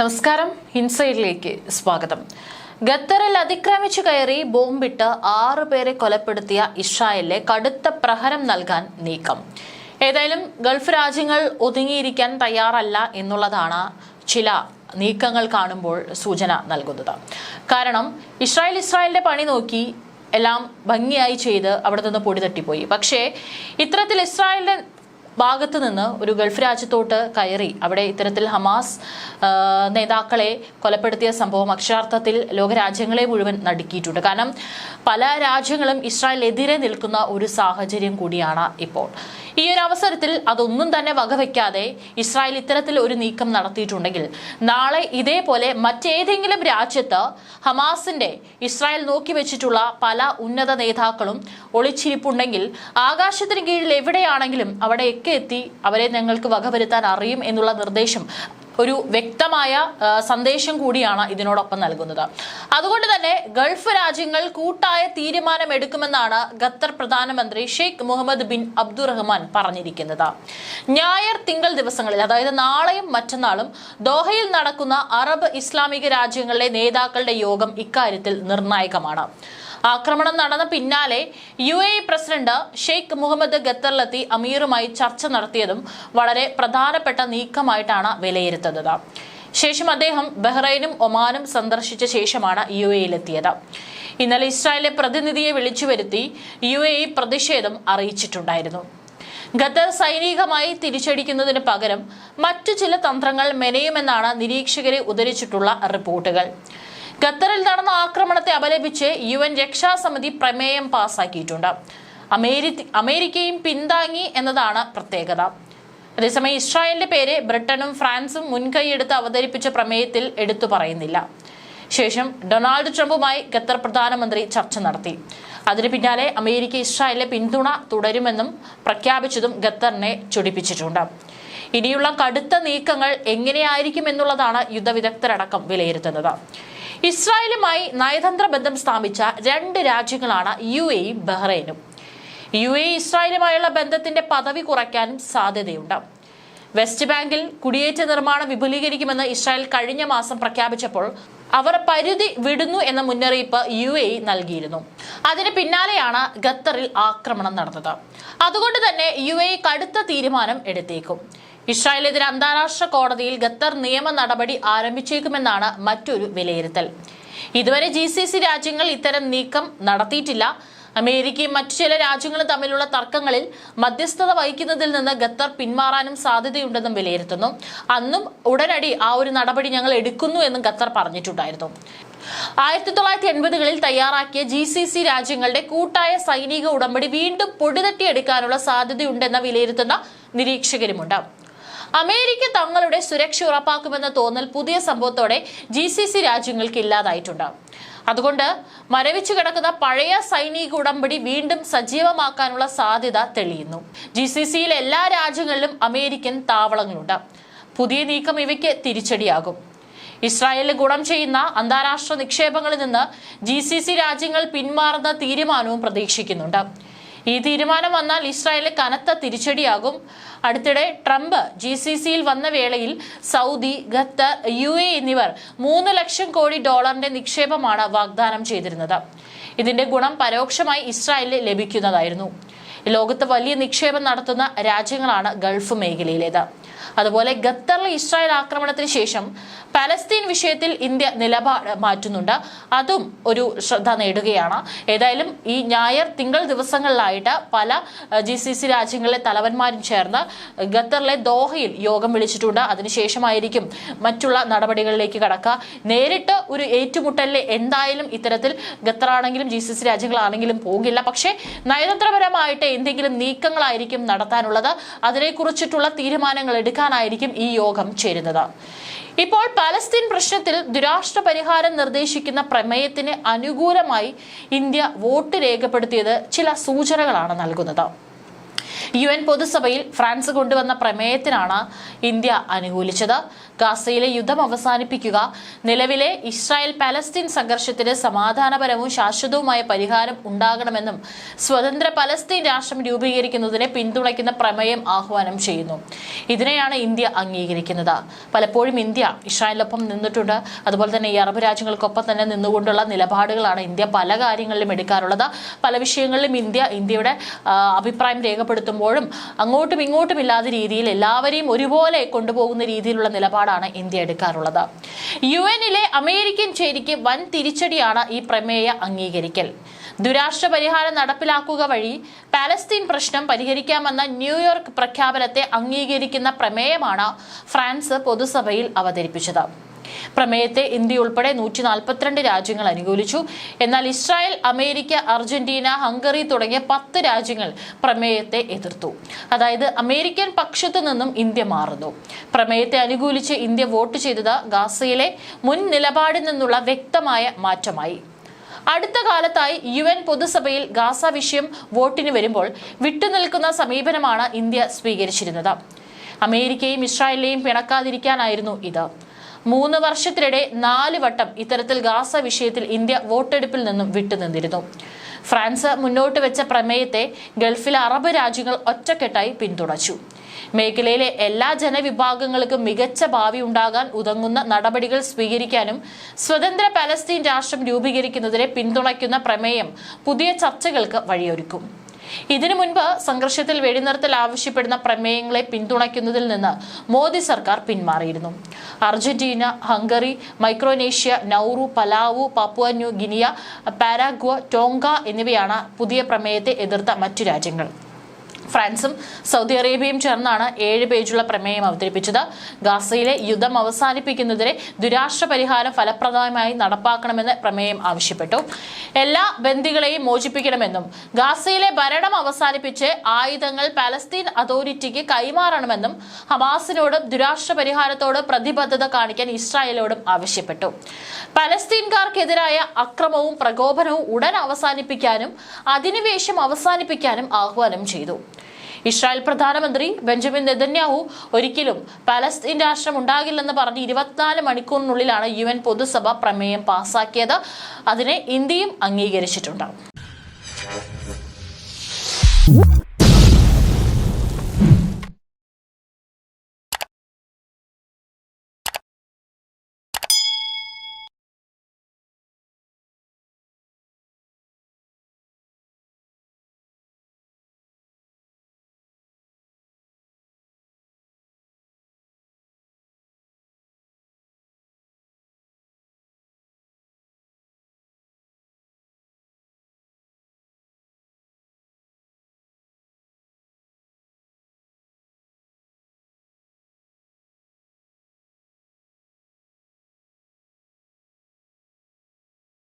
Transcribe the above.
നമസ്കാരം. ഇൻസൈഡിലേക്ക് സ്വാഗതം. ഖത്തറിൽ അതിക്രമിച്ചു കയറി ബോംബിട്ട് ആറ് പേരെ കൊലപ്പെടുത്തിയ ഇസ്രായേലിലെ കടുത്ത പ്രഹരം നൽകാൻ നീക്കം. ഏതായാലും ഗൾഫ് രാജ്യങ്ങൾ ഒതുങ്ങിയിരിക്കാൻ തയ്യാറല്ല എന്നുള്ളതാണ് ചില നീക്കങ്ങൾ കാണുമ്പോൾ സൂചന നൽകുന്നത്. കാരണം ഇസ്രായേൽ ഇസ്രായേലിന്റെ പണി നോക്കി എല്ലാം ഭംഗിയായി ചെയ്ത് അവിടെ നിന്ന് പൊടി തട്ടിപ്പോയി. പക്ഷേ ഇത്തരത്തിൽ ഇസ്രായേലിന്റെ ഭാഗത്ത് നിന്ന് ഒരു ഗൾഫ് രാജ്യത്തോട്ട് കയറി അവിടെ ഇത്തരത്തിൽ ഹമാസ് നേതാക്കളെ കൊലപ്പെടുത്തിയ സംഭവം അക്ഷരാർത്ഥത്തിൽ ലോകരാജ്യങ്ങളെ മുഴുവൻ നടുക്കിയിട്ടുണ്ട്. കാരണം പല രാജ്യങ്ങളും ഇസ്രായേലിനെതിരെ നിൽക്കുന്ന ഒരു സാഹചര്യം കൂടിയാണ് ഇപ്പോൾ. ഈ ഒരു അവസരത്തിൽ അതൊന്നും തന്നെ വകവെക്കാതെ ഇസ്രായേൽ ഇത്തരത്തിൽ ഒരു നീക്കം നടത്തിയിട്ടുണ്ടെങ്കിൽ നാളെ ഇതേപോലെ മറ്റേതെങ്കിലും രാജ്യത്ത് ഹമാസിന്റെ ഇസ്രായേൽ നോക്കി വെച്ചിട്ടുള്ള പല ഉന്നത നേതാക്കളും ഒളിച്ചിരിപ്പുണ്ടെങ്കിൽ ആകാശത്തിന് കീഴിൽ എവിടെയാണെങ്കിലും അവിടെയൊക്കെ എത്തി അവരെ ഞങ്ങൾക്ക് വകവരുത്താൻ അറിയും എന്നുള്ള നിർദ്ദേശം ഒരു വ്യക്തമായ സന്ദേശം കൂടിയാണ് ഇതിനോടൊപ്പം നൽകുന്നത്. അതുകൊണ്ട് തന്നെ ഗൾഫ് രാജ്യങ്ങൾ കൂട്ടായ തീരുമാനം എടുക്കുമെന്നാണ് ഖത്തർ പ്രധാനമന്ത്രി ഷെയ്ഖ് മുഹമ്മദ് ബിൻ അബ്ദുറഹ്മാൻ പറഞ്ഞിരിക്കുന്നത്. ഞായർ തിങ്കൾ ദിവസങ്ങളിൽ അതായത് നാളെയും മറ്റന്നാളും ദോഹയിൽ നടക്കുന്ന അറബ് ഇസ്ലാമിക രാജ്യങ്ങളിലെ നേതാക്കളുടെ യോഗം ഇക്കാര്യത്തിൽ നിർണായകമാണ്. ആക്രമണം നടന്ന പിന്നാലെ U A president Sheikh Mohammed ഖത്തറിലെത്തി അമീറുമായി ചർച്ച നടത്തിയതും വളരെ പ്രധാനപ്പെട്ട നീക്കമായിട്ടാണ് വിലയിരുത്തുന്നത്. ശേഷം അദ്ദേഹം ബഹ്റൈനും ഒമാനും സന്ദർശിച്ച ശേഷമാണ് യു എയിലെത്തിയത് ഇന്നലെ ഇസ്രായേലിലെ പ്രതിനിധിയെ വിളിച്ചു വരുത്തി യു എ പ്രതിഷേധം അറിയിച്ചിട്ടുണ്ടായിരുന്നു. ഖത്തർ സൈനികമായി തിരിച്ചടിക്കുന്നതിന് പകരം മറ്റു ചില തന്ത്രങ്ങൾ മെനയുമെന്നാണ് നിരീക്ഷകരെ ഉദ്ധരിച്ചിട്ടുള്ള റിപ്പോർട്ടുകൾ. ഖത്തറിൽ നടന്ന ആക്രമണത്തെ അപലപിച്ച് യു എൻ രക്ഷാസമിതി പ്രമേയം പാസാക്കിയിട്ടുണ്ട്. അമേരി അമേരിക്കയും പിന്താങ്ങി എന്നതാണ് പ്രത്യേകത. അതേസമയം ഇസ്രായേലിന്റെ പേര് ബ്രിട്ടനും ഫ്രാൻസും മുൻകൈയെടുത്ത് അവതരിപ്പിച്ച പ്രമേയത്തിൽ എടുത്തു പറയുന്നില്ല. ശേഷം ഡൊണാൾഡ് ട്രംപുമായി ഖത്തർ പ്രധാനമന്ത്രി ചർച്ച നടത്തി. അതിനു പിന്നാലെ അമേരിക്ക ഇസ്രായേലിലെ പിന്തുണ തുടരുമെന്നും പ്രഖ്യാപിച്ചതും ഖത്തറിനെ ചൊടിപ്പിച്ചിട്ടുണ്ട്. ഇനിയുള്ള കടുത്ത നീക്കങ്ങൾ എങ്ങനെയായിരിക്കും എന്നുള്ളതാണ് യുദ്ധവിദഗ്ധരടക്കം വിലയിരുത്തുന്നത്. ഇസ്രായേലുമായി നയതന്ത്ര ബന്ധം സ്ഥാപിച്ച രണ്ട് രാജ്യങ്ങളാണ് യു എയും ബഹ്റൈനും. യു എ ഇസ്രായേലുമായുള്ള ബന്ധത്തിന്റെ പദവി കുറയ്ക്കാനും സാധ്യതയുണ്ട്. വെസ്റ്റ് ബാങ്കിൽ കുടിയേറ്റ നിർമ്മാണം വിപുലീകരിക്കുമെന്ന് ഇസ്രായേൽ കഴിഞ്ഞ മാസം പ്രഖ്യാപിച്ചപ്പോൾ അവർ പരിധി വിടുന്നു എന്ന മുന്നറിയിപ്പ് യു എ നൽകിയിരുന്നു. അതിന് പിന്നാലെയാണ് ഖത്തറിൽ ആക്രമണം നടന്നത്. അതുകൊണ്ട് തന്നെ യു എ കടുത്ത തീരുമാനം എടുത്തേക്കും. ഇസ്രായേലിനെതിരെ അന്താരാഷ്ട്ര കോടതിയിൽ ഖത്തർ നിയമ നടപടി ആരംഭിച്ചേക്കുമെന്നാണ് മറ്റൊരു വിലയിരുത്തൽ. ഇതുവരെ ജി സി സി രാജ്യങ്ങൾ ഇത്തരം നീക്കം നടത്തിയിട്ടില്ല. അമേരിക്കയും മറ്റു ചില രാജ്യങ്ങളും തമ്മിലുള്ള തർക്കങ്ങളിൽ മധ്യസ്ഥത വഹിക്കുന്നതിൽ നിന്ന് ഖത്തർ പിന്മാറാനും സാധ്യതയുണ്ടെന്നും വിലയിരുത്തുന്നു. അന്നും ഉടനടി ആ ഒരു നടപടി ഞങ്ങൾ എടുക്കുന്നു എന്നും ഖത്തർ പറഞ്ഞിട്ടുണ്ടായിരുന്നു. ആയിരത്തി തൊള്ളായിരത്തി എൺപതുകളിൽ തയ്യാറാക്കിയ ജി സി സി രാജ്യങ്ങളുടെ കൂട്ടായ സൈനിക ഉടമ്പടി വീണ്ടും പൊടിതട്ടിയെടുക്കാനുള്ള സാധ്യതയുണ്ടെന്ന വിലയിരുത്തുന്ന നിരീക്ഷകരുമുണ്ട്. അമേരിക്ക തങ്ങളുടെ സുരക്ഷ ഉറപ്പാക്കുമെന്ന തോന്നൽ പുതിയ സംഭവത്തോടെ ജി രാജ്യങ്ങൾക്ക് ഇല്ലാതായിട്ടുണ്ട്. അതുകൊണ്ട് മരവിച്ചു കിടക്കുന്ന പഴയ സൈനിക ഉടമ്പടി വീണ്ടും സജീവമാക്കാനുള്ള സാധ്യത തെളിയുന്നു. ജി സി സിയിലെ എല്ലാ രാജ്യങ്ങളിലും അമേരിക്കൻ താവളങ്ങളുണ്ട്. പുതിയ നീക്കം ഇവയ്ക്ക് തിരിച്ചടിയാകും. ഇസ്രായേലിന് ഗുണം ചെയ്യുന്ന അന്താരാഷ്ട്ര നിക്ഷേപങ്ങളിൽ നിന്ന് ജി രാജ്യങ്ങൾ പിന്മാറുന്ന തീരുമാനവും പ്രതീക്ഷിക്കുന്നുണ്ട്. ഈ തീരുമാനം വന്നാൽ ഇസ്രായേലിന് കനത്ത തിരിച്ചടിയാകും. അടുത്തിടെ ട്രംപ് ജി സി സിയിൽ വന്ന വേളയിൽ സൗദി ഖത്തർ യു എ എന്നിവർ മൂന്ന് ലക്ഷം കോടി ഡോളറിന്റെ നിക്ഷേപമാണ് വാഗ്ദാനം ചെയ്തിരുന്നത്. ഇതിന്റെ ഗുണം പരോക്ഷമായി ഇസ്രായേലിന് ലഭിക്കുന്നതായിരുന്നു. ലോകത്ത് വലിയ നിക്ഷേപം നടത്തുന്ന രാജ്യങ്ങളാണ് ഗൾഫ് മേഖലയിലേത്. അതുപോലെ ഖത്തറിലെ ഇസ്രായേൽ ആക്രമണത്തിന് ശേഷം പലസ്തീൻ വിഷയത്തിൽ ഇന്ത്യ നിലപാട് മാറ്റുന്നുണ്ട്. അതും ഒരു ശ്രദ്ധ നേടുകയാണ്. ഏതായാലും ഈ ഞായർ തിങ്കൾ ദിവസങ്ങളിലായിട്ട് പല ജി സി സി രാജ്യങ്ങളിലെ തലവന്മാരും ചേർന്ന് ഖത്തറിലെ ദോഹയിൽ യോഗം വിളിച്ചിട്ടുണ്ട്. അതിനുശേഷമായിരിക്കും മറ്റുള്ള നടപടികളിലേക്ക് കടക്കുക. നേരിട്ട് ഒരു ഏറ്റുമുട്ടലിൽ എന്തായാലും ഇത്തരത്തിൽ ഖത്തറാണെങ്കിലും ജി സി സി രാജ്യങ്ങളാണെങ്കിലും പോകില്ല. പക്ഷേ നയതന്ത്രപരമായിട്ട് എന്തെങ്കിലും നീക്കങ്ങളായിരിക്കും നടത്താനുള്ളത്. അതിനെക്കുറിച്ചിട്ടുള്ള തീരുമാനങ്ങൾ എടുക്കാനായിരിക്കും ഈ യോഗം ചേരുന്നത്. ഇപ്പോൾ പലസ്തീൻ പ്രശ്നത്തിൽ ദുരാഷ്ട്ര പരിഹാരം നിർദ്ദേശിക്കുന്ന പ്രമേയത്തിന് അനുകൂലമായി ഇന്ത്യ വോട്ട് രേഖപ്പെടുത്തിയത് ചില സൂചനകളാണ് നൽകുന്നത്. യു എൻ പൊതുസഭയിൽ ഫ്രാൻസ് കൊണ്ടുവന്ന പ്രമേയത്തിനാണ് ഇന്ത്യ അനുകൂലിച്ചത്. ഗാസയിലെ യുദ്ധം അവസാനിപ്പിക്കുക നിലവിലെ ഇസ്രായേൽ പലസ്തീൻ സംഘർഷത്തിന് സമാധാനപരവും ശാശ്വതവുമായ പരിഹാരം ഉണ്ടാകണമെന്നും സ്വതന്ത്ര പലസ്തീൻ രാഷ്ട്രം രൂപീകരിക്കുന്നതിനെ പിന്തുണയ്ക്കുന്ന പ്രമേയം ആഹ്വാനം ചെയ്യുന്നു. ഇതിനെയാണ് ഇന്ത്യ അംഗീകരിക്കുന്നത്. പലപ്പോഴും ഇന്ത്യ ഇസ്രായേലിനൊപ്പം നിന്നിട്ടുണ്ട്. അതുപോലെ തന്നെ ഈ അറബ് രാജ്യങ്ങൾക്കൊപ്പം തന്നെ നിന്നുകൊണ്ടുള്ള നിലപാടുകളാണ് ഇന്ത്യ പല കാര്യങ്ങളിലും എടുക്കാറുള്ളത്. പല വിഷയങ്ങളിലും ഇന്ത്യ ഇന്ത്യയുടെ അഭിപ്രായം രേഖപ്പെടുത്തുമ്പോഴും അങ്ങോട്ടും ഇങ്ങോട്ടും ഇല്ലാത്ത രീതിയിൽ എല്ലാവരെയും ഒരുപോലെ കൊണ്ടുപോകുന്ന രീതിയിലുള്ള നിലപാടാണ് ഇന്ത്യ എടുക്കാറുള്ളത്. യു എന്നിലെ അമേരിക്കൻ ചേരിക്ക് വൻ തിരിച്ചടിയാണ് ഈ പ്രമേയ അംഗീകരിക്കൽ. ദുരാഷ്ട്ര പരിഹാരം നടപ്പിലാക്കുക വഴി പാലസ്തീൻ പ്രശ്നം പരിഹരിക്കാമെന്ന ന്യൂയോർക്ക് പ്രഖ്യാപനത്തെ അംഗീകരിക്കുന്ന പ്രമേയമാണ് ഫ്രാൻസ് പൊതുസഭയിൽ അവതരിപ്പിച്ചത്. പ്രമേയത്തെ ഇന്ത്യ ഉൾപ്പെടെ നൂറ്റി നാൽപ്പത്തിരണ്ട് രാജ്യങ്ങൾ അനുകൂലിച്ചു. എന്നാൽ ഇസ്രായേൽ അമേരിക്ക അർജന്റീന ഹംഗറി തുടങ്ങിയ പത്ത് രാജ്യങ്ങൾ പ്രമേയത്തെ എതിർത്തു. അതായത് അമേരിക്കൻ പക്ഷത്തു നിന്നും ഇന്ത്യ മാറുന്നു. പ്രമേയത്തെ അനുകൂലിച്ച് ഇന്ത്യ വോട്ട് ചെയ്തത് ഗാസയിലെ മുൻ നിലപാടിൽ നിന്നുള്ള വ്യക്തമായ മാറ്റമായി. അടുത്ത കാലത്തായി യു എൻ പൊതുസഭയിൽ ഗാസ വിഷയം വോട്ടിന് വരുമ്പോൾ വിട്ടുനിൽക്കുന്ന സമീപനമാണ് ഇന്ത്യ സ്വീകരിച്ചിരുന്നത്. അമേരിക്കയും ഇസ്രായേലിനെയും പിണക്കാതിരിക്കാനായിരുന്നു ഇത്. മൂന്ന് വർഷത്തിനിടെ നാല് വട്ടം ഇത്തരത്തിൽ ഗാസ വിഷയത്തിൽ ഇന്ത്യ വോട്ടെടുപ്പിൽ നിന്നും വിട്ടുനിന്നിരുന്നു. ഫ്രാൻസ് മുന്നോട്ട് വെച്ച പ്രമേയത്തെ ഗൾഫിലെ അറബ് രാജ്യങ്ങൾ ഒറ്റക്കെട്ടായി പിന്തുണച്ചു. മേഖലയിലെ എല്ലാ ജനവിഭാഗങ്ങൾക്കും മികച്ച ഭാവി ഉണ്ടാകാൻ ഉതങ്ങുന്ന നടപടികൾ സ്വീകരിക്കാനും സ്വതന്ത്ര പലസ്തീൻ രാഷ്ട്രം രൂപീകരിക്കുന്നതിനെ പിന്തുണയ്ക്കുന്ന പ്രമേയം പുതിയ ചർച്ചകൾക്ക് വഴിയൊരുക്കും. ഇതിനു മുൻപ് സംഘർഷത്തിൽ വെടിനിർത്തൽ ആവശ്യപ്പെടുന്ന പ്രമേയങ്ങളെ പിന്തുണയ്ക്കുന്നതിൽ നിന്ന് മോദി സർക്കാർ പിന്മാറിയിരുന്നു. Argentina Hungary Micronesia Nauru Palau Papua New Guinea Paraguay Tonga എന്നിവയാണ് പുതിയ പ്രമേയത്തെ എതിർത്ത മറ്റു രാജ്യങ്ങൾ. ഫ്രാൻസും സൗദി അറേബ്യയും ചേർന്നാണ് ഏഴ് പേജുള്ള പ്രമേയം അവതരിപ്പിച്ചത്. ഗാസയിലെ യുദ്ധം അവസാനിപ്പിക്കുന്നതിരെ ദുരാഷ്ട്ര പരിഹാരം ഫലപ്രദമായി നടപ്പാക്കണമെന്ന് പ്രമേയം ആവശ്യപ്പെട്ടു. എല്ലാ ബന്ദികളെയും മോചിപ്പിക്കണമെന്നും ഗാസയിലെ ഭരണം അവസാനിപ്പിച്ച് ആയുധങ്ങൾ പാലസ്തീൻ അതോറിറ്റിക്ക് കൈമാറണമെന്നും ഹമാസിനോടും ദുരാഷ്ട്ര പരിഹാരത്തോട് പ്രതിബദ്ധത കാണിക്കാൻ ഇസ്രായേലോടും ആവശ്യപ്പെട്ടു. പലസ്തീൻകാർക്കെതിരായ അക്രമവും പ്രകോപനവും ഉടൻ അവസാനിപ്പിക്കാനും അധിനിവേശം അവസാനിപ്പിക്കാനും ആഹ്വാനം ചെയ്തു. ഇസ്രായേൽ പ്രധാനമന്ത്രി ബെഞ്ചമിൻ നെതന്യാഹു ഒരിക്കലും പലസ്തീൻ രാഷ്ട്രം ഉണ്ടാകില്ലെന്ന് പറഞ്ഞ് ഇരുപത്തിനാല് മണിക്കൂറിനുള്ളിലാണ് യു എൻ പൊതുസഭ പ്രമേയം പാസാക്കിയത്. അതിനെ ഇന്ത്യയും അംഗീകരിച്ചിട്ടുണ്ട്.